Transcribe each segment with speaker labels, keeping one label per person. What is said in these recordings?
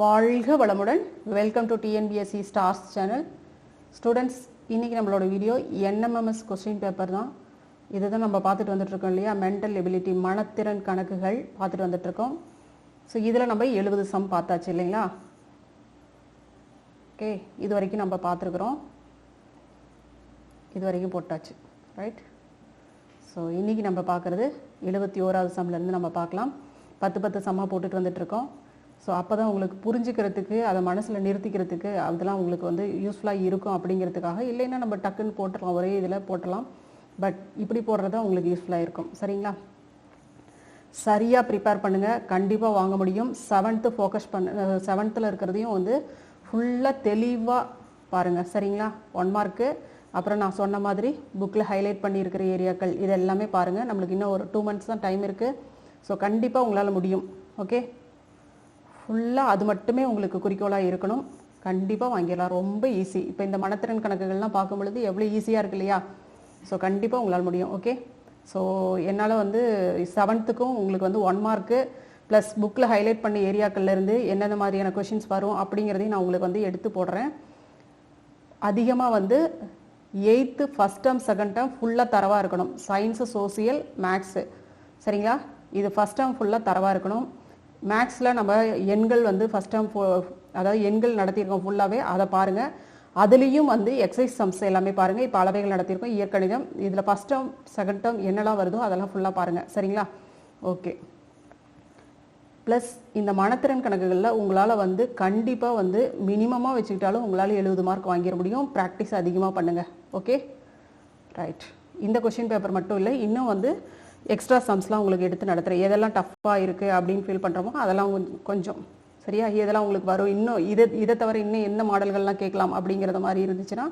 Speaker 1: வாழ்க வளமுடன். Welcome to TNPSC stars channel students இன்றைக்கி நம்மளோட வீடியோ என்எம்எம்எஸ் கொஸ்டின் பேப்பர் தான். இதை தான் நம்ம பார்த்துட்டு வந்துட்டுருக்கோம் இல்லையா? மென்டல் எபிலிட்டி மனத்திறன் கணக்குகள் பார்த்துட்டு வந்துட்டு இருக்கோம் ஸோ இதில் நம்ம எழுபது சம் பார்த்தாச்சு இல்லைங்களா? ஓகே இது வரைக்கும் நம்ம பார்த்துருக்குறோம். இது வரைக்கும் போட்டாச்சு ரைட் ஸோ இன்றைக்கி நம்ம பார்க்குறது எழுபத்தி ஓராவது சம்லேருந்து நம்ம பார்க்கலாம். பத்து பத்து சம்மாக போட்டுட்டு வந்துட்ருக்கோம் ஸோ அப்போ தான் உங்களுக்கு புரிஞ்சுக்கிறதுக்கு அதை மனசில் நிறுத்திக்கிறதுக்கு அதெல்லாம் உங்களுக்கு வந்து யூஸ்ஃபுல்லாக இருக்கும் அப்படிங்கிறதுக்காக. இல்லைன்னா நம்ம டக்குன்னு போட்டுடலாம் ஒரே இதில் போட்டலாம் பட் இப்படி போடுறது தான் உங்களுக்கு யூஸ்ஃபுல்லாக இருக்கும். சரிங்களா? சரியாக ப்ரிப்பேர் பண்ணுங்கள் கண்டிப்பாக வாங்க முடியும். செவன்த்து ஃபோக்கஸ் பண்ண செவன்த்தில் இருக்கிறதையும் வந்து ஃபுல்லாக தெளிவாக பாருங்கள் சரிங்களா? ஒன் மார்க்கு அப்புறம் நான் சொன்ன மாதிரி புக்கில் ஹைலைட் பண்ணியிருக்கிற ஏரியாக்கள் இது எல்லாமே பாருங்கள் நம்மளுக்கு இன்னும் ஒரு டூ மந்த்ஸ் தான் டைம் இருக்குது ஸோ கண்டிப்பாக உங்களால் முடியும். ஓகே ஃபுல்லாக அது மட்டுமே உங்களுக்கு குறிக்கோளாக இருக்கணும். கண்டிப்பாக வாங்கிடலாம். ரொம்ப ஈஸி இப்போ இந்த மனத்திறன் கணக்குகள்லாம் பார்க்கும் பொழுது எவ்வளோ ஈஸியாக இருக்கு இல்லையா? ஸோ கண்டிப்பாக உங்களால் முடியும். ஓகே ஸோ என்னால் வந்து செவன்த்துக்கும் உங்களுக்கு வந்து ஒன் மார்க்கு ப்ளஸ் புக்கில் ஹைலைட் பண்ண ஏரியாக்கள்லேருந்து என்னென்ன மாதிரியான கொஷின்ஸ் வரும் அப்படிங்கிறதையும் நான் உங்களுக்கு வந்து எடுத்து போடுறேன். அதிகமாக வந்து eighth first term second term ஃபுல்லாக தரவாக இருக்கணும். சயின்ஸு சோசியல் மேக்ஸு சரிங்களா? இது ஃபஸ்ட் டேர்ம் ஃபுல்லாக தரவாக இருக்கணும். மேக்ஸில் நம்ம எண்கள் வந்து ஃபஸ்ட் டேர்ம் அதாவது எண்கள் நடத்தியிருக்கோம் ஃபுல்லாகவே அதை பாருங்கள் அதுலேயும் வந்து எக்ஸசைஸ் சம்ஸ் எல்லாமே பாருங்கள் இப்போ அளவைகள் நடத்தியிருக்கோம். இயற்கணிதம் இதில் ஃபஸ்ட் டேர்ம் செகண்ட் டேர்ம் என்னெல்லாம் வருதோ அதெல்லாம் ஃபுல்லாக பாருங்கள் சரிங்களா? ஓகே ப்ளஸ் இந்த மனத்திறன் கணக்குகளில் உங்களால் வந்து கண்டிப்பாக வந்து மினிமமாக வச்சுக்கிட்டாலும் உங்களால் எழுபது மார்க் வாங்கிட முடியும். ப்ராக்டிஸ் அதிகமாக பண்ணுங்கள் ஓகே ரைட் இந்த கொஷின் பேப்பர் மட்டும் இல்லை. இன்னும் வந்து எக்ஸ்ட்ரா சம்ஸ்லாம் உங்களுக்கு எடுத்து நடத்துகிறேன் எதெல்லாம் டஃப்பாக இருக்குது அப்படின்னு ஃபீல் பண்ணுறோமோ அதெல்லாம் கொஞ்சம் கொஞ்சம் சரியா இதெல்லாம் உங்களுக்கு வரும். இன்னும் இதை இதை தவிர இன்னும் என்ன மாடல்கள்லாம் கேட்கலாம் அப்படிங்கிறத மாதிரி இருந்துச்சுன்னா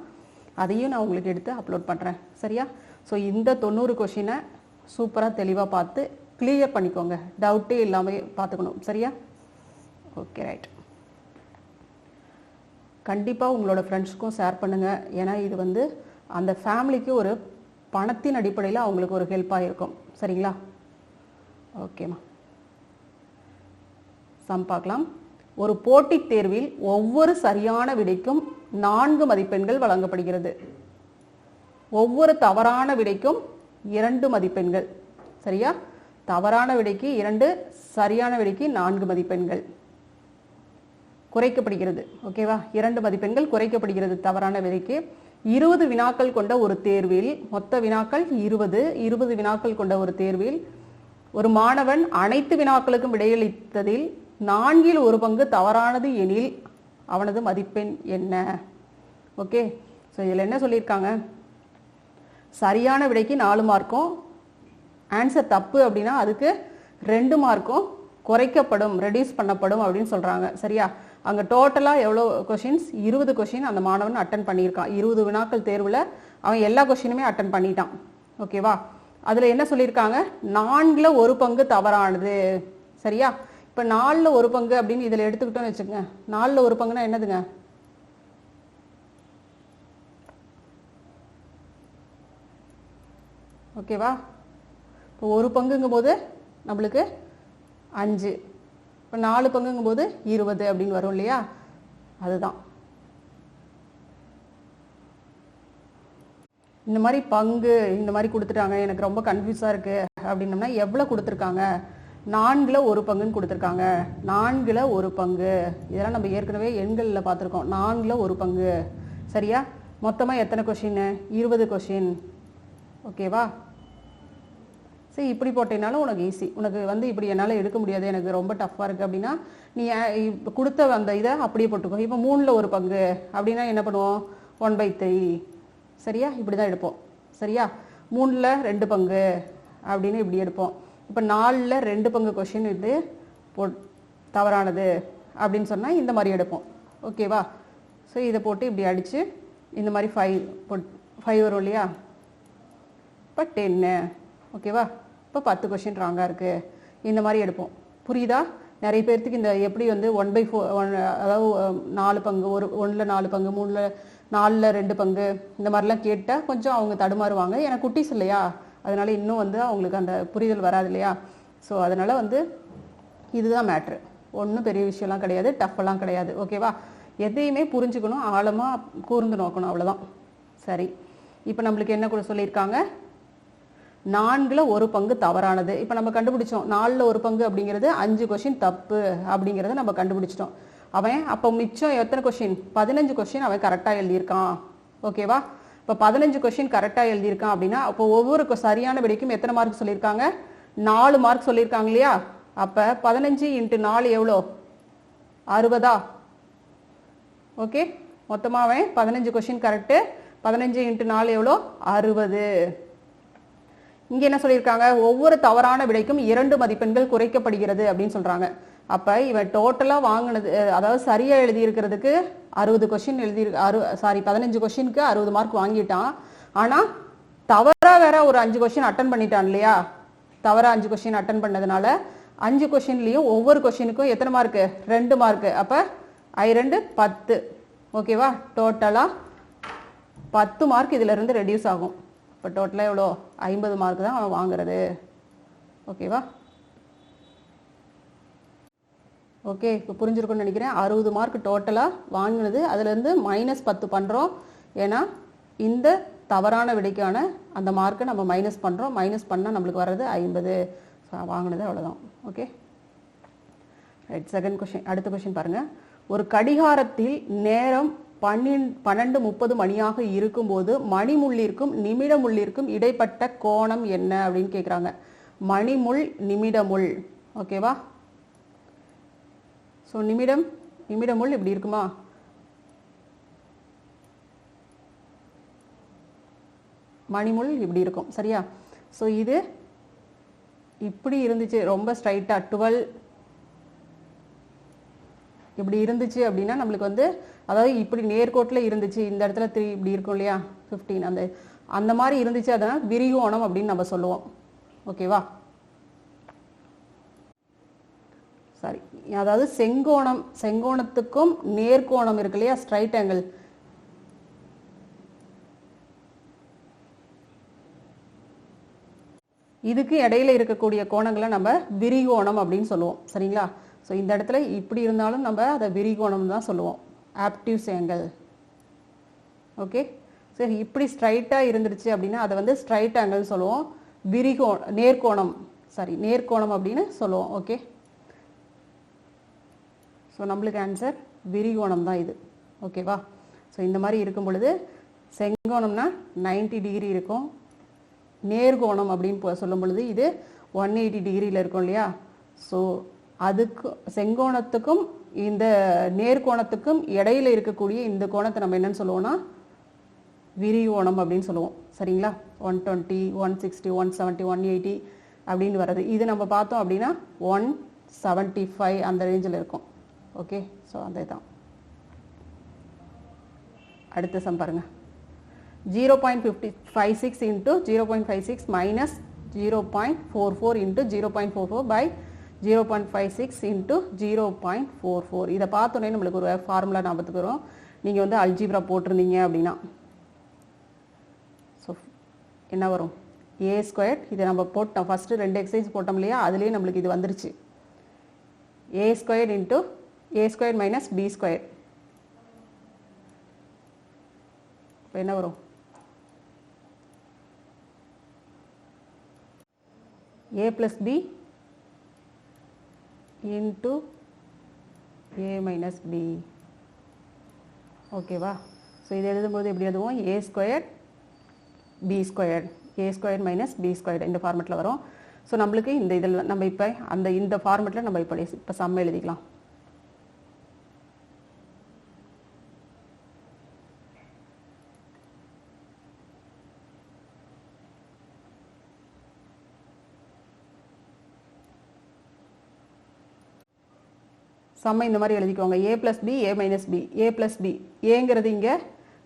Speaker 1: அதையும் நான் உங்களுக்கு எடுத்து அப்லோட் பண்ணுறேன் சரியா? ஸோ இந்த தொண்ணூறு கொஷினை சூப்பராக தெளிவாக பார்த்து கிளியர் பண்ணிக்கோங்க. டவுட்டே இல்லாமல் பார்த்துக்கணும். சரியா? ஓகே ரைட் கண்டிப்பாக உங்களோட ஃப்ரெண்ட்ஸ்க்கும் ஷேர் பண்ணுங்கள் ஏன்னா இது வந்து அந்த ஃபேமிலிக்கு ஒரு பணத்தின் அடிப்படையில் அவங்களுக்கு ஒரு ஹெல்ப்பாக இருக்கும். சரிங்களா? ஓகேம்மா சம் பார்க்கலாம். ஒரு போட்டித் தேர்வில் ஒவ்வொரு சரியான விடைக்கும் நான்கு மதிப்பெண்கள் வழங்கப்படுகிறது. ஒவ்வொரு தவறான விடைக்கும் இரண்டு மதிப்பெண்கள். சரியா? தவறான விடைக்கு இரண்டு சரியான விடைக்கு நான்கு மதிப்பெண்கள். குறைக்கப்படுகிறது. ஓகேவா இரண்டு மதிப்பெண்கள் குறைக்கப்படுகிறது தவறான விடைக்கு. இருபது வினாக்கள் கொண்ட ஒரு தேர்வில் மொத்த வினாக்கள் இருபது இருபது வினாக்கள் கொண்ட ஒரு தேர்வில் ஒரு மாணவன் அனைத்து வினாக்களுக்கும் விடையளித்ததில் நான்கில் ஒரு பங்கு தவறானது எனில் அவனது மதிப்பெண் என்ன? ஓகே ஸோ இதில் என்ன சொல்லியிருக்காங்க? சரியான விடைக்கு நாலு மார்க்கும் ஆன்சர் தப்பு அப்படின்னா அதுக்கு ரெண்டு மார்க்கும் குறைக்கப்படும் ரெடியூஸ் பண்ணப்படும் அப்படின்னு சொல்கிறாங்க சரியா? அங்கே டோட்டலாக எவ்வளோ கொஷின்ஸ் இருபது கொஷின் அந்த மாணவன் அட்டன் பண்ணியிருக்கான். இருபது வினாக்கள் தேர்வில் அவன் எல்லா கொஷினுமே அட்டன் பண்ணிட்டான். ஓகேவா அதில் என்ன சொல்லியிருக்காங்க? நான்கில் ஒரு பங்கு தவறானது. சரியா? இப்போ நாலில் ஒரு பங்கு அப்படின்னு இதில் எடுத்துக்கிட்டோம்னு வச்சுக்கோங்க. நாலில் ஒரு பங்குனா என்னதுங்க? ஓகேவா இப்போ ஒரு பங்குங்கும் போது நம்மளுக்கு அஞ்சு. இப்போ நாலு பங்குங்கும் போது இருபது அப்படின்னு வரும் இல்லையா? அதுதான். இந்த மாதிரி பங்கு இந்த மாதிரி கொடுத்துட்டாங்க. எனக்கு ரொம்ப கன்ஃபியூஸாக இருக்குது அப்படின்னம்னா எவ்வளோ கொடுத்துருக்காங்க? நான்கில் ஒரு பங்குன்னு கொடுத்துருக்காங்க. நான்கில் ஒரு பங்கு. இதெல்லாம் நம்ம ஏற்கனவே எண்களில் பார்த்துருக்கோம். நான்கில் ஒரு பங்கு. சரியா? மொத்தமாக எத்தனை கொஷின் இருபது கொஷின் ஓகேவா சரி இப்படி போட்டேனாலும் உனக்கு ஈஸி உனக்கு வந்து இப்படி என்னால் எடுக்க முடியாது. எனக்கு ரொம்ப டஃப்பாக இருக்குது அப்படின்னா நீ கொடுத்த அந்த இதை அப்படியே போட்டுக்கோ. இப்போ மூணில் ஒரு பங்கு அப்படின்னா என்ன பண்ணுவோம்? ஒன் பை த்ரீ சரியா? இப்படி தான் எடுப்போம். சரியா? மூணில் ரெண்டு பங்கு அப்படின்னு இப்படி எடுப்போம். இப்போ நாலில் ரெண்டு பங்கு கொஷின் இது போ தவறானது அப்படின்னு சொன்னால் இந்த மாதிரி எடுப்போம். ஓகேவா ஸோ இதை போட்டு இப்படி அடித்து இந்த மாதிரி ஃபைவ் போட் ஃபைவ் வரும் இல்லையா? இப்போ டென்னு ஓகேவா? இப்போ பத்து கொஷின் ராங்காக இருக்குது இந்த மாதிரி எடுப்போம். புரியுதா? நிறைய பேர்த்துக்கு இந்த எப்படி வந்து ஒன் பை ஃபோர் ஒன் அதாவது நாலு பங்கு ஒரு ஒன்றில் நாலு பங்கு மூணில் நாலில் ரெண்டு பங்கு இந்த மாதிரிலாம் கேட்டால் கொஞ்சம் அவங்க தடுமாறுவாங்க. ஏன்னா குட்டீஸ் இல்லையா? அதனால இன்னும் வந்து அவங்களுக்கு அந்த புரிதல் வராது இல்லையா? ஸோ அதனால் வந்து இதுதான் மேட்ரு ஒன்றும் பெரிய விஷயம்லாம் கிடையாது. டஃப்பெல்லாம் கிடையாது. ஓகேவா? எதையுமே புரிஞ்சுக்கணும். ஆழமாக கூர்ந்து நோக்கணும். அவ்வளோதான் சரி. இப்போ நம்மளுக்கு என்ன கூட சொல்லியிருக்காங்க? நான்கில் ஒரு பங்கு தவறானது. இப்போ நம்ம கண்டுபிடிச்சோம் நாலில் ஒரு பங்கு அப்படிங்கிறது அஞ்சு கொஷின் தப்பு அப்படிங்கிறத நம்ம கண்டுபிடிச்சிட்டோம். அவன் அப்போ மிச்சம் எத்தனை கொஷின் பதினஞ்சு கொஷின் அவன் கரெக்டாக எழுதியிருக்கான். ஓகேவா இப்போ பதினஞ்சு கொஷின் கரெக்டாக எழுதியிருக்கான் அப்படின்னா அப்போ ஒவ்வொரு சரியான விடைக்கும் எத்தனை மார்க் சொல்லியிருக்காங்க? நாலு மார்க் சொல்லியிருக்காங்க இல்லையா? அப்போ பதினஞ்சு இன்ட்டு நாலு எவ்வளோ? அறுபதா? ஓகே மொத்தமாக அவன் பதினஞ்சு கொஷின் கரெக்டு பதினஞ்சு இன்ட்டு நாலு எவ்வளோ? அறுபது. இங்கே என்ன சொல்லியிருக்காங்க? ஒவ்வொரு தவறான விடைக்கும் இரண்டு மதிப்பெண்கள் குறைக்கப்படுகிறது அப்படின்னு சொல்கிறாங்க அப்போ இவன் டோட்டலாக வாங்கினது அதாவது சரியாக எழுதியிருக்கிறதுக்கு அறுபது கொஷின் எழுதி அறு சாரி பதினஞ்சு கொஷினுக்கு அறுபது மார்க் வாங்கிட்டான். ஆனால் தவறாக வேற ஒரு அஞ்சு கொஷின் அட்டன் பண்ணிட்டான் இல்லையா? தவறாக அஞ்சு கொஷின் அட்டன் பண்ணதுனால அஞ்சு கொஷின்லேயும் ஒவ்வொரு கொஷினுக்கும் எத்தனை மார்க்கு ரெண்டு மார்க்கு அப்போ ஐ ரெண்டு பத்து. ஓகேவா டோட்டலாக பத்து மார்க் இதுலேருந்து ரெடியூஸ் ஆகும். இப்போ டோட்டலாக எவ்வளோ? ஐம்பது மார்க் தான் அவன் வாங்குறது. ஓகேவா ஓகே இப்போ புரிஞ்சிருக்குன்னு நினைக்கிறேன். அறுபது மார்க் டோட்டலாக வாங்கினது. அதுலேருந்து மைனஸ் பத்து பண்ணுறோம் ஏன்னா இந்த தவறான விடைக்கான அந்த மார்க்கை நம்ம மைனஸ் பண்ணுறோம் மைனஸ் பண்ணால் நம்மளுக்கு வர்றது ஐம்பது. வாங்கினது அவ்வளோதான் ஓகே ரைட் செகண்ட் கொஷின் அடுத்த கொஷின் பாருங்கள் ஒரு கடிகாரத்தில் நேரம் பன்னின் பன்னெண்டு முப்பது மணியாக இருக்கும்போது மணிமுள்ளிற்கும் நிமிடமுள்ளிற்கும் இடைப்பட்ட கோணம் என்ன அப்படின்னு கேட்குறாங்க மணிமுள் நிமிடமுள். ஓகேவா ஸோ நிமிடம் நிமிடமுள் இப்படி இருக்குமா? மணிமுள் இப்படி இருக்கும். சரியா? ஸோ இது இப்படி இருந்துச்சு. ரொம்ப ஸ்ட்ரைட்டாக டுவெல் இப்படி இருந்துச்சு அப்படின்னா நம்மளுக்கு வந்து அதாவது இப்படி நேர்கோட்டில் இருந்துச்சு இந்த இடத்துல த்ரீ இப்படி இருக்கும் இல்லையா? ஃபிஃப்டீன் அந்த அந்த மாதிரி இருந்துச்சு அதனால் விரிகோணம் அப்படின்னு நம்ம சொல்லுவோம். ஓகேவா சாரி அதாவது செங்கோணம் செங்கோணத்துக்கும் நேர்கோணம் இருக்கு இல்லையா? ஸ்ட்ரைட் ஆங்கிள் இதுக்கு இடையில இருக்கக்கூடிய கோணங்களை நம்ம விரிகோணம் அப்படின்னு சொல்லுவோம். சரிங்களா? ஸோ இந்த இடத்துல இப்படி இருந்தாலும் நம்ம அதை விரிகோணம் தான் சொல்லுவோம். ஆப்டிவ்ஸ் ஆங்கிள் ஓகே சரி இப்படி ஸ்ட்ரைட்டாக இருந்துருச்சு அப்படின்னா அதை வந்து ஸ்ட்ரைட் ஆங்கிள் சொல்லுவோம். விரிகோ நேர்கோணம். சாரி நேர்கோணம் அப்படின்னு சொல்லுவோம். ஓகே ஸோ நம்மளுக்கு ஆன்சர் விரிகோணம் தான் இது. ஓகேவா ஸோ இந்த மாதிரி இருக்கும் பொழுது செங்கோணம்னா 90 டிகிரி இருக்கும். நேர்கோணம் அப்படின்னு சொல்லும் பொழுது இது ஒன் எயிட்டி டிகிரியில் இருக்கும் இல்லையா? ஸோ அதுக்கு செங்கோணத்துக்கும் இந்த நேர்கோணத்துக்கும் இடையில இருக்கக்கூடிய இந்த கோணத்தை நம்ம என்னன்னு சொல்லுவோம்னா விரிவோணம் அப்படின்னு சொல்லுவோம். சரிங்களா? One twenty one sixty one seventy one eighty அப்படின்னு வர்றது. இது நம்ம பார்த்தோம் அப்படின்னா ஒன் செவன்ட்டி ஃபைவ் அந்த ரேஞ்சில் இருக்கும். ஓகே ஸோ அந்த தான் அடுத்த சம் பாருங்க. Zero point fifty five six into zero point five six minus zero point four four into zero point four four by zero point five six into zero point four four இதை பார்த்தோன்னே நம்மளுக்கு ஒரு formula ஞாபகத்துக்கு வரும். நீங்கள் வந்து algebra போட்டிருந்தீங்க அப்படின்னா. ஸோ என்ன வரும்? ஏ ஸ்கொயர் இதை நம்ம போட்டோம். ஃபஸ்ட்டு ரெண்டு எக்ஸசைஸ் போட்டோம் இல்லையா? அதுலேயே நம்மளுக்கு இது வந்துருச்சு. A square into A square minus B square இப்போ என்ன வரும்? A plus B into A minus B ஓகேவா ஸோ இது எழுதும்போது எப்படி எழுதுவோம்? A square B square A square minus B square இந்த ஃபார்மெட்டில் வரும். ஸோ நம்மளுக்கு இந்த இதில் நம்ம இப்போ அந்த இந்த ஃபார்மெட்டில் நம்ம இப்போ இப்போ சம் எழுதிக்கலாம். சம்ம இந்த மாதிரி எழுதிக்கோங்க. A plus B A minus B A plus B ஏங்கிறது இங்கே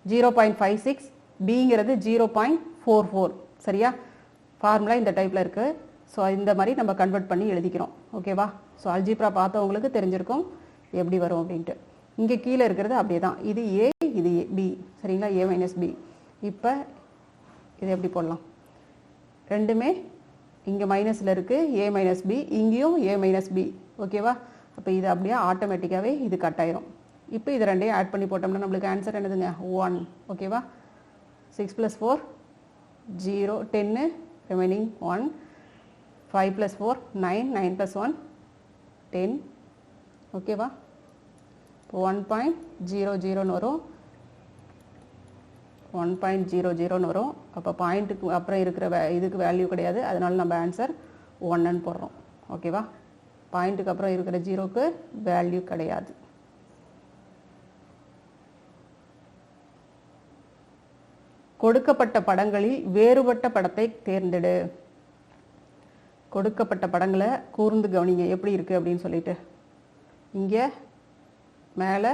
Speaker 1: ஜீரோ பாயிண்ட் ஃபைவ் சிக்ஸ் பிங்கிறது ஜீரோ பாயிண்ட் ஃபோர் ஃபோர் சரியா? ஃபார்முலா இந்த டைப்பில் இருக்குது ஸோ இந்த மாதிரி நம்ம கன்வெர்ட் பண்ணி எழுதிக்கிறோம். ஓகேவா ஸோ அல்ஜிப்ரா பார்த்தவங்களுக்கு தெரிஞ்சிருக்கும் எப்படி வரும் அப்படின்ட்டு. இங்கே கீழே இருக்கிறது அப்படியே தான் இது ஏ இது ஏ பி சரிங்களா? ஏ மைனஸ் பி இப்போ இது எப்படி போடலாம்? ரெண்டுமே இங்கே மைனஸில் இருக்குது ஏ மைனஸ் பி இங்கேயும் ஏ மைனஸ் பி ஓகேவா அப்போ இது அப்படியே ஆட்டோமேட்டிக்காகவே இது கட் ஆயிரும். இப்போ இது ரெண்டையும் ஆட் பண்ணி போட்டோம்னா நம்மளுக்கு ஆன்சர் என்னதுங்க? ஒன் ஓகேவா சிக்ஸ் ப்ளஸ் ஃபோர் ஜீரோ டென்னு remaining one five plus four nine nine plus one ten ஓகேவா இப்போ ஒன் பாயிண்ட் ஜீரோ ஜீரோன்னு வரும். ஒன் பாயிண்ட் ஜீரோ ஜீரோன்னு வரும். அப்போ பாயிண்ட்டுக்கு அப்புறம் இருக்கிற வே இதுக்கு வேல்யூ கிடையாது. அதனால நம்ம ஆன்சர் ஒன்னுன்னு போடுறோம். ஓகேவா பாயிண்ட்டுக்கு அப்புறம் இருக்கிற ஜீரோக்கு வேல்யூ கிடையாது. கொடுக்கப்பட்ட படங்களில் வேறுபட்ட படத்தை தேர்ந்தெடு. கொடுக்கப்பட்ட படங்களை கூர்ந்து கவனிங்க. எப்படி இருக்குது அப்படின்னு சொல்லிட்டு. இங்கே மேலே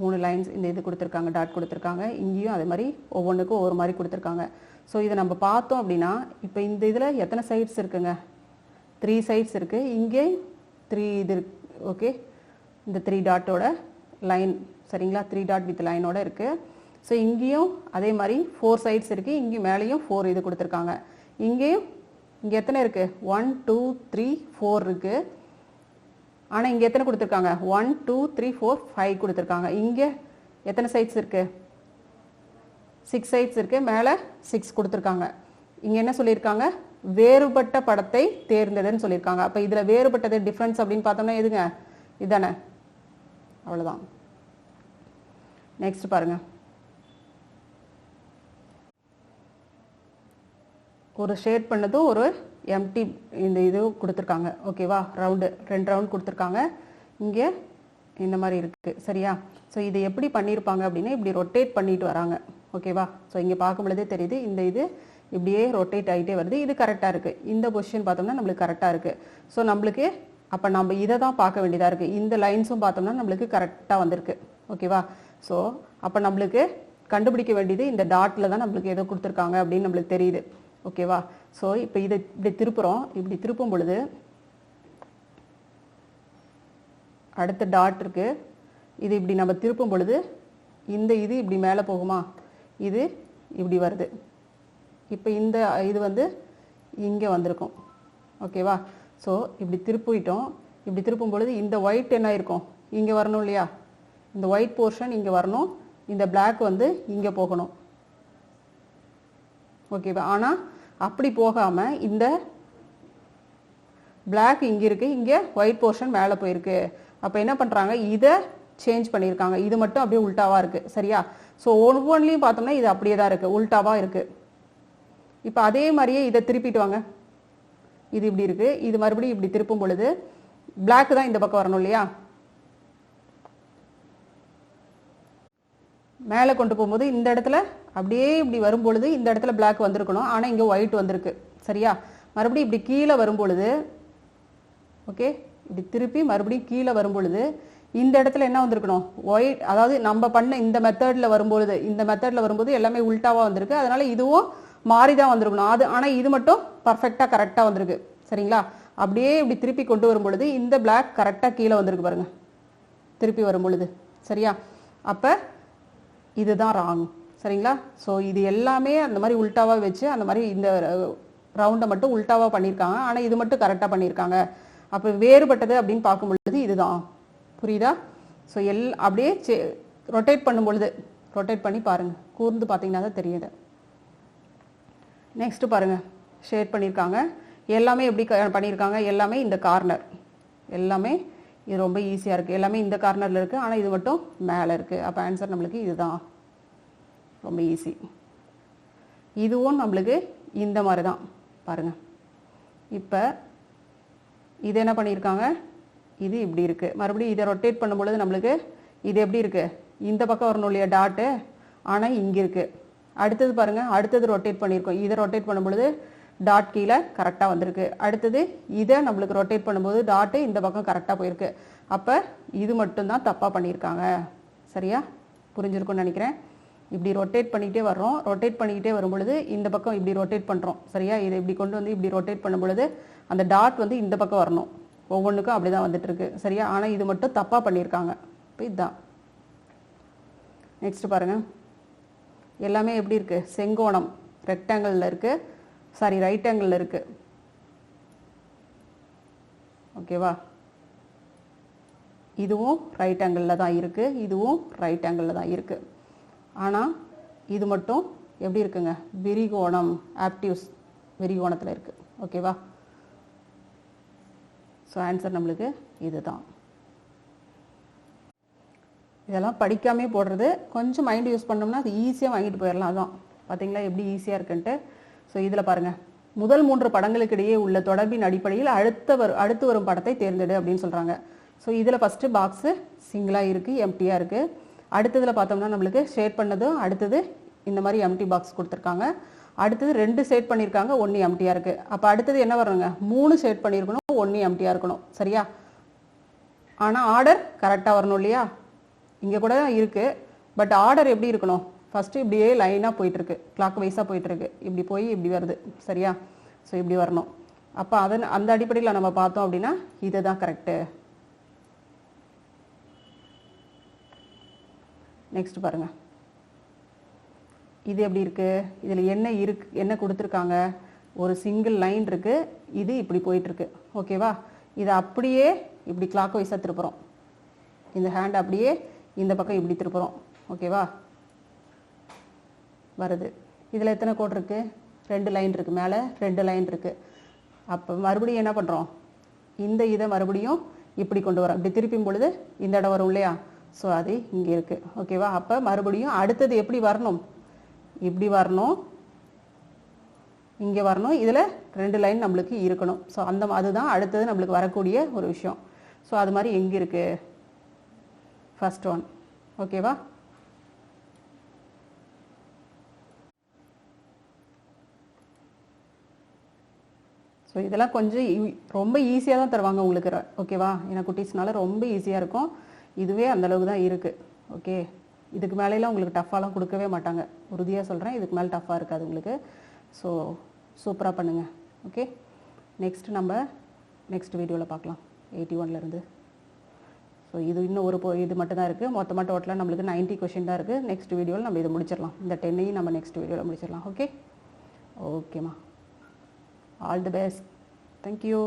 Speaker 1: மூணு லைன்ஸ் இந்த இது கொடுத்துருக்காங்க டாட் கொடுத்துருக்காங்க. இங்கேயும் அதே மாதிரி ஒவ்வொன்றுக்கும் ஒவ்வொரு மாதிரி கொடுத்துருக்காங்க. ஸோ இதை நம்ம பார்த்தோம் அப்படின்னா இப்போ இந்த இதில் எத்தனை சைட்ஸ் இருக்குங்க? த்ரீ சைட்ஸ் இருக்குது இங்கே த்ரீ இது ஓகே இந்த த்ரீ டாட்டோட லைன் சரிங்களா? த்ரீ டாட் வித் லைனோட இருக்குது ஸோ இங்கேயும் அதே மாதிரி ஃபோர் சைட்ஸ் இருக்குது இங்கேயும் மேலேயும் ஃபோர் இது கொடுத்துருக்காங்க. இங்கேயும் இங்கே எத்தனை இருக்குது ஒன் டூ த்ரீ ஃபோர் இருக்குது ஆனால் இங்கே எத்தனை கொடுத்துருக்காங்க? One two three four five கொடுத்துருக்காங்க. இங்கே எத்தனை சைட்ஸ் இருக்குது சிக்ஸ் சைட்ஸ் இருக்குது மேலே சிக்ஸ் கொடுத்துருக்காங்க. இங்கே என்ன சொல்லியிருக்காங்க? வேறுபட்ட படத்தை தேர்ந்தெடுன்னு சொல்லியிருக்காங்க. அப்போ இதில் வேறுபட்டது டிஃப்ரென்ஸ் அப்படின்னு பார்த்தோம்னா எதுங்க? இதானே. அவ்வளோதான் நெக்ஸ்ட் பாருங்க. ஒரு ஷேட் பண்ணதும் ஒரு எம்டி இந்த இது கொடுத்துருக்காங்க. ஓகேவா ரவுண்டு ரெண்டு ரவுண்ட் கொடுத்துருக்காங்க. இங்கே இந்த மாதிரி இருக்குது சரியா? ஸோ இது எப்படி பண்ணியிருப்பாங்க அப்படின்னா இப்படி ரொட்டேட் பண்ணிட்டு வராங்க. ஓகேவா ஸோ இங்கே பார்க்கும் பொழுதே தெரியுது இந்த இது இப்படியே ரொட்டேட் ஆகிட்டே வருது. இது கரெக்டாக இருக்குது இந்த பொசிஷன் பார்த்தோம்னா நம்மளுக்கு கரெக்டாக இருக்குது ஸோ நம்மளுக்கு அப்போ நம்ம இதை தான் பார்க்க வேண்டியதாக இருக்குது இந்த லைன்ஸும் பார்த்தோம்னா நம்மளுக்கு கரெக்டாக வந்திருக்கு. ஓகேவா ஸோ அப்போ நம்மளுக்கு கண்டுபிடிக்க வேண்டியது இந்த டாட்டில் தான் நம்மளுக்கு எதோ கொடுத்துருக்காங்க அப்படின்னு நம்மளுக்கு தெரியுது. ஓகேவா ஸோ இப்போ இதை இப்படி திருப்புறோம். இப்படி திருப்பும் பொழுது அடுத்த டாட் இருக்குது இது இப்படி நம்ம திருப்பும் பொழுது இந்த இது இப்படி மேலே போகுமா? இது இப்படி வருது. இப்போ இந்த இது வந்து இங்கே வந்திருக்கும். ஓகேவா ஸோ இப்படி திருப்பிட்டோம். இப்படி திருப்பும் பொழுது இந்த ஒயிட் என்ன இருக்கும் இங்கே வரணும் இல்லையா? இந்த ஒயிட் போர்ஷன் இங்கே வரணும். இந்த பிளாக் வந்து இங்கே போகணும். ஓகேவா ஆனால் அப்படி போகாமல் இந்த பிளாக் இங்கே இருக்குது இங்கே ஒயிட் போர்ஷன் மேலே போயிருக்கு. அப்போ என்ன பண்ணுறாங்க இதை சேஞ்ச் பண்ணியிருக்காங்க. இது மட்டும் அப்படியே உல்ட்டாவாக இருக்குது சரியா? ஸோ ஒவ்வொன்றிலையும் பார்த்தோம்னா இது அப்படியே தான் இருக்குது உல்டாவாக இருக்குது இப்போ அதே மாதிரியே இதை திருப்பிட்டு வாங்க. இது இப்படி இருக்குது இது மறுபடியும் இப்படி திருப்பும் பொழுது பிளாக் தான் இந்த பக்கம் வரணும் இல்லையா? மேலே கொண்டு போகும்போது இந்த இடத்துல அப்படியே இப்படி வரும்பொழுது இந்த இடத்துல பிளாக் வந்திருக்கணும். ஆனால் இங்கே ஒயிட் வந்திருக்கு. சரியா? மறுபடியும் இப்படி கீழே வரும்பொழுது ஓகே இப்படி திருப்பி மறுபடியும் கீழே வரும்பொழுது இந்த இடத்துல என்ன வந்திருக்கணும்? ஒயிட் அதாவது நம்ம பண்ண இந்த மெத்தடில் வரும்பொழுது இந்த மெத்தடில் வரும்போது எல்லாமே உல்ட்டாவாக வந்திருக்கு. அதனால இதுவும் மாறி தான் வந்திருக்கணும். அது ஆனால் இது மட்டும் பர்ஃபெக்டாக கரெக்டாக வந்திருக்கு. சரிங்களா? அப்படியே இப்படி திருப்பி கொண்டு வரும் பொழுது இந்த பிளாக் கரெக்டாக கீழே வந்திருக்கு பாருங்க. திருப்பி வரும் பொழுது. சரியா? அப்போ இதுதான் ராங் சரிங்களா? ஸோ இது எல்லாமே அந்த மாதிரி உல்ட்டாவாக வச்சு அந்த மாதிரி இந்த ரவுண்டை மட்டும் உல்ட்டாவாக பண்ணியிருக்காங்க. ஆனால் இது மட்டும் கரெக்டாக பண்ணியிருக்காங்க. அப்போ வேறுபட்டது அப்படின்னு பார்க்கும் பொழுது இதுதான். புரியுதா? ஸோ எல் அப்படியே ரொட்டேட் பண்ணும் பொழுது ரொட்டேட் பண்ணி பாருங்கள் கூர்ந்து பார்த்தீங்கன்னா தான் தெரியுது நெக்ஸ்ட்டு பாருங்கள் ஷேட் பண்ணியிருக்காங்க எல்லாமே எப்படி க- பண்ணியிருக்காங்க எல்லாமே இந்த கார்னர் எல்லாமே இது ரொம்ப ஈஸியாக இருக்குது எல்லாமே இந்த கார்னரில் இருக்குது ஆனால் இது மட்டும் மேலே இருக்குது அப்போ ஆன்சர் நம்மளுக்கு இதுதான். ரொம்ப ஈஸி இதுவும் நம்மளுக்கு இந்த மாதிரி தான் பாருங்கள் இப்போ இது என்ன பண்ணியிருக்காங்க இது இப்படி இருக்குது மறுபடியும் இதை ரொட்டேட் பண்ணும்பொழுது நம்மளுக்கு இது எப்படி இருக்குது இந்த பக்கம் வரணும் இல்லையா? டாட்டு ஆனால் இங்கே இருக்குது அடுத்தது பாருங்கள் அடுத்தது ரொட்டேட் பண்ணியிருக்கோம் இதை ரொட்டேட் பண்ணும்பொழுது டாட் கீழே கரெக்டாக வந்திருக்கு. அடுத்தது இதை நம்மளுக்கு ரொட்டேட் பண்ணும்போது டாட்டு இந்த பக்கம் கரெக்டாக போயிருக்கு. அப்போ இது மட்டும்தான் தப்பாக பண்ணியிருக்காங்க. சரியா? புரிஞ்சிருக்கும்னு நினைக்கிறேன். இப்படி ரொட்டேட் பண்ணிக்கிட்டே வர்றோம். ரொட்டேட் பண்ணிக்கிட்டே வரும்பொழுது இந்த பக்கம் இப்படி ரொட்டேட் பண்ணுறோம் சரியா? இதை இப்படி கொண்டு வந்து இப்படி ரொட்டேட் பண்ணும் பொழுது அந்த டாட் வந்து இந்த பக்கம் வரணும். ஒவ்வொன்றுக்கும் அப்படி தான் வந்துட்டுருக்கு. சரியா? ஆனால் இது மட்டும் தப்பாக பண்ணியிருக்காங்க. இப்போ இதுதான் நெக்ஸ்ட் பாருங்கள் எல்லாமே எப்படி இருக்குது செங்கோணம் ரெக்டாங்கிளில் இருக்குது சாரி ரைட் ஆங்கிளில் இருக்குது ஓகேவா இதுவும் ரைட் ஆங்கிளில் தான் இருக்குது இதுவும் ரைட் ஆங்கிளில் தான் இருக்குது ஆனால் இது மட்டும் எப்படி இருக்குங்க? விரிகோணம் ஆப்டிவ்ஸ் விரிகோணத்தில் இருக்குது ஓகேவா ஸோ ஆன்சர் நம்மளுக்கு இதுதான். இதெல்லாம் படிக்காமே போடுறது. கொஞ்சம் மைண்ட் யூஸ் பண்ணோம்னா அது ஈஸியாக வாங்கிட்டு போயிடலாம். அதான். பார்த்தீங்களா எப்படி ஈஸியாக இருக்குன்ட்டு. ஸோ இதில் பாருங்கள் முதல் மூன்று படங்களுக்கு இடையே உள்ள தொடர்பின் அடிப்படையில் அடுத்த வரும் அடுத்து வரும் படத்தை தேர்ந்தெடு அப்படின்னு சொல்கிறாங்க ஸோ இதில் ஃபஸ்ட்டு பாக்ஸு சிங்கிளாக இருக்குது எம்டியாக இருக்குது அடுத்ததில் பார்த்தோம்னா நம்மளுக்கு ஷேட் பண்ணதும் அடுத்தது இந்த மாதிரி எம்டி பாக்ஸ் கொடுத்துருக்காங்க. அடுத்தது ரெண்டு ஷேட் பண்ணியிருக்காங்க ஒன்று எம்டியாக இருக்குது அப்போ அடுத்தது என்ன வரணுங்க மூணு ஷேட் பண்ணியிருக்கணும் ஒன்று எம்டியாக இருக்கணும். சரியா? ஆனால் ஆர்டர் கரெக்டாக வரணும் இல்லையா? இங்கே கூட இருக்குது பட் ஆர்டர் எப்படி இருக்கணும்? ஃபஸ்ட்டு இப்படியே லைனாக போயிட்டுருக்கு. கிளாக் வைஸாக போயிட்டுருக்கு. இப்படி போய் இப்படி வருது. சரியா? ஸோ இப்படி வரணும். அப்போ அதன் அந்த அடிப்படையில் நம்ம பார்த்தோம் அப்படின்னா இதுதான் கரெக்டு நெக்ஸ்ட் பாருங்கள் இது எப்படி இருக்குது இதில் என்ன இருக்கு? என்ன கொடுத்துருக்காங்க? ஒரு சிங்கிள் லைன் இருக்குது இது இப்படி போயிட்டுருக்கு. ஓகேவா இதை அப்படியே இப்படி கிளாக் வைஸாக திருப்புறோம். இந்த ஹேண்ட் அப்படியே இந்த பக்கம் இப்படி திருப்புறோம். ஓகேவா வருது. இதில் எத்தனை கோட் இருக்குது ரெண்டு லைன் இருக்குது மேலே ரெண்டு லைன் இருக்குது அப்போ மறுபடியும் என்ன பண்ணுறோம் இந்த இதை மறுபடியும் இப்படி கொண்டு வரோம். இப்படி திருப்பியும் பொழுது இந்த இடம் வரும் இல்லையா? ஸோ அது இங்கே இருக்குது ஓகேவா அப்போ மறுபடியும் அடுத்தது எப்படி வரணும்? இப்படி வரணும். இங்கே வரணும். இதில் ரெண்டு லைன் நம்மளுக்கு இருக்கணும். ஸோ அந்த அதுதான் அடுத்தது நம்மளுக்கு வரக்கூடிய ஒரு விஷயம். ஸோ அது மாதிரி எங்கே இருக்குது ஃபஸ்ட் ஒன் ஓகேவா ஸோ இதெல்லாம் கொஞ்சம் ரொம்ப ஈஸியாக தான் தருவாங்க உங்களுக்கு. ர- ஓகேவா ஏன்னா குட்டீஸ்னால ரொம்ப ஈஸியாக இருக்கும். இதுவே அந்த அளவுக்கு தான் இருக்குது ஓகே இதுக்கு மேலேலாம் உங்களுக்கு டஃப்பாலாம் கொடுக்கவே மாட்டாங்க. உறுதியாக சொல்கிறேன் இதுக்கு மேலே டஃப்பாக இருக்காது உங்களுக்கு. ஸோ சூப்பராக பண்ணுங்கள் ஓகே நெக்ஸ்ட் நம்ம நெக்ஸ்ட் வீடியோவில் பார்க்கலாம். எயிட்டி ஒன்லேருந்து ஸோ இது இன்னும் ஒரு பொ- இது மட்டும் தான் இருக்குது மொத்தமாக டோட்டலாக நம்மளுக்கு 90 கொஷின் தான் இருக்குது நெக்ஸ்ட் வீடியோவில் நம்ம இதை முடிச்சிடலாம். இந்த டென்னையும் நம்ம நெக்ஸ்ட் வீடியோவில் முடிச்சிடலாம். ஓகே ஓகேம்மா ஆல் தி பெஸ்ட் தேங்க்யூ